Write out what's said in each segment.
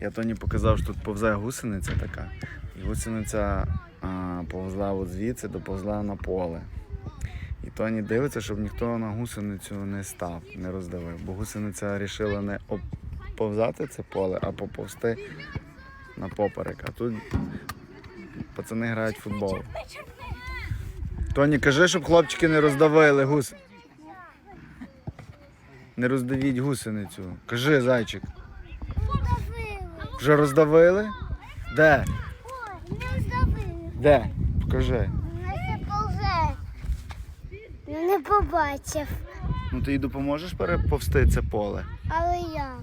Я Тоні показав, що тут повзе гусениця така. І гусениця а, повзла от звідси, доповзла на поле. І Тоні дивиться, щоб ніхто на гусеницю не став, не роздавив. Бо гусениця вирішила не повзати це поле, а поповзти на поперек. А тут пацани грають в футбол. Тоні, кажи, щоб хлопчики не роздавили гус. Не роздавіть гусеницю. Кажи, зайчик. Вже роздавили? Де? Не. Де? Покажи. Не повзе. Не побачив. Ну ти їй допоможеш переповзти це поле? Але як?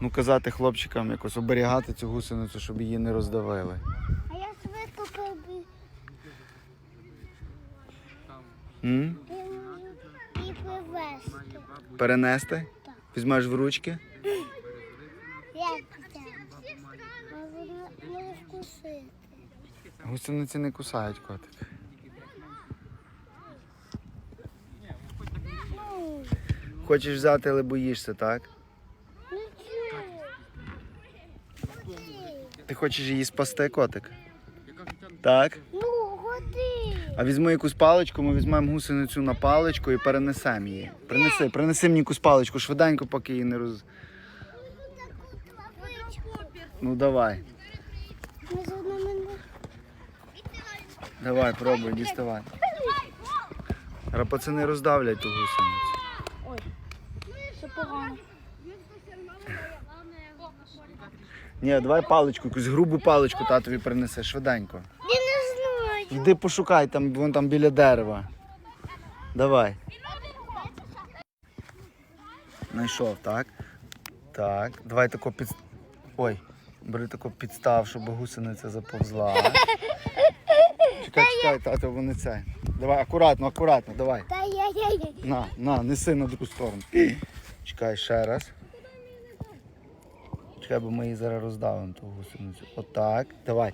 Ну казати хлопчикам якось оберігати цю гусеницю, щоб її не роздавили. А я швидко прибіг. М? І привезти. Перенести? Візьмеш в ручки? Гусениці не кусають котик. Хочеш взяти, але боїшся, так? Ти хочеш її спасти, котик? Так. Ну, годи. А візьми якусь паличку, ми візьмемо гусеницю на паличку і перенесемо її. Принеси, принеси мені якусь паличку швиденько, поки її не роз. Ну давай. Давай, пробуй, діставай. Зараз пацани роздавлять ту гусеницю. Що погано. Ні, давай паличку, якусь грубу паличку татові принеси, швиденько. Я не знаю. Йди пошукай, там, вон там біля дерева. Давай. Знайшов, так? Так. Давай тако під. Ой, бери тако підстав, щоб гусениця заповзла. Чекай, чекай, тато, вони це. Давай, акуратно, акуратно, давай. Та я, я, я. На, на, неси на другу сторону. Чекай ще раз. Чекай, бо ми її зараз роздавимо ту гусеницю. Отак. Давай.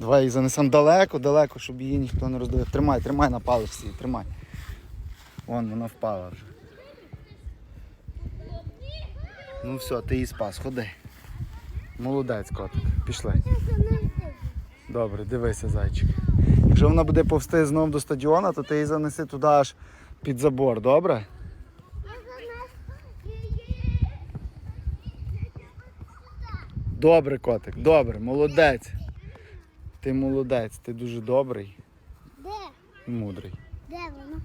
Давай її занесемо далеко, далеко, щоб її ніхто не роздавив. Тримай, тримай на паличці, тримай. Вон вона впала вже. Ну все, ти її спас, ходи. Молодець, котик. Пішли. Добре, дивися, зайчик. Якщо вона буде повсти знов до стадіона, то ти її занеси туди аж під забор, добре? Добре, котик, добре, молодець. Ти молодець, ти дуже добрий Де? мудрий. Де воно?